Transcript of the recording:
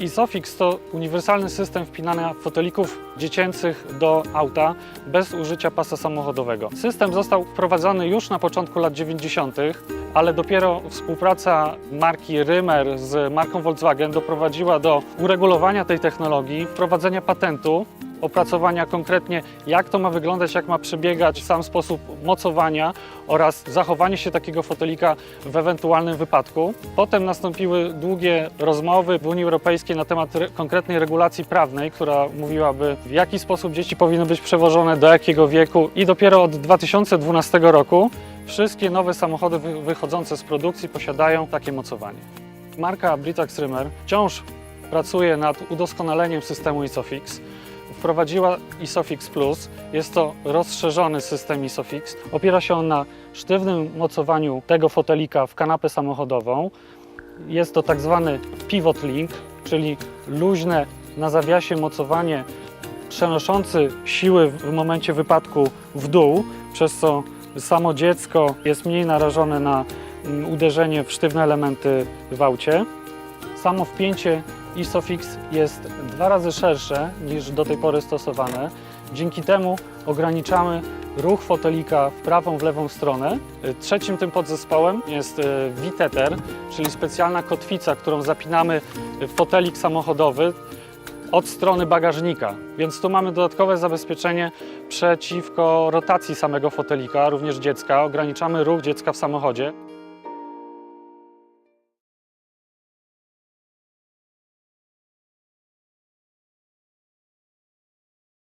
Isofix to uniwersalny system wpinania fotelików dziecięcych do auta bez użycia pasa samochodowego. System został wprowadzony już na początku lat 90., ale dopiero współpraca marki Rymer z marką Volkswagen doprowadziła do uregulowania tej technologii, wprowadzenia patentu, opracowania konkretnie jak to ma wyglądać, jak ma przebiegać sam sposób mocowania oraz zachowanie się takiego fotelika w ewentualnym wypadku. Potem nastąpiły długie rozmowy w Unii Europejskiej na temat re- konkretnej regulacji prawnej, która mówiłaby w jaki sposób dzieci powinny być przewożone, do jakiego wieku i dopiero od 2012 roku wszystkie nowe samochody wy- wychodzące z produkcji posiadają takie mocowanie. Marka Britax Rymer wciąż pracuje nad udoskonaleniem systemu Isofix. Wprowadziła Isofix Plus. Jest to rozszerzony system Isofix. Opiera się on na sztywnym mocowaniu tego fotelika w kanapę samochodową. Jest to tak zwany pivot link, czyli luźne na zawiasie mocowanie przenoszący siły w momencie wypadku w dół, przez co samo dziecko jest mniej narażone na mm, uderzenie w sztywne elementy w aucie. Samo wpięcie Isofix jest dwa razy szersze niż do tej pory stosowane. Dzięki temu ograniczamy ruch fotelika w prawą, w lewą stronę. Y, Trzecim tym podzespołem jest y, Viteter, czyli specjalna kotwica, którą zapinamy w fotelik samochodowy od strony bagażnika. Więc tu mamy dodatkowe zabezpieczenie przeciwko rotacji samego fotelika, również dziecka. Ograniczamy ruch dziecka w samochodzie.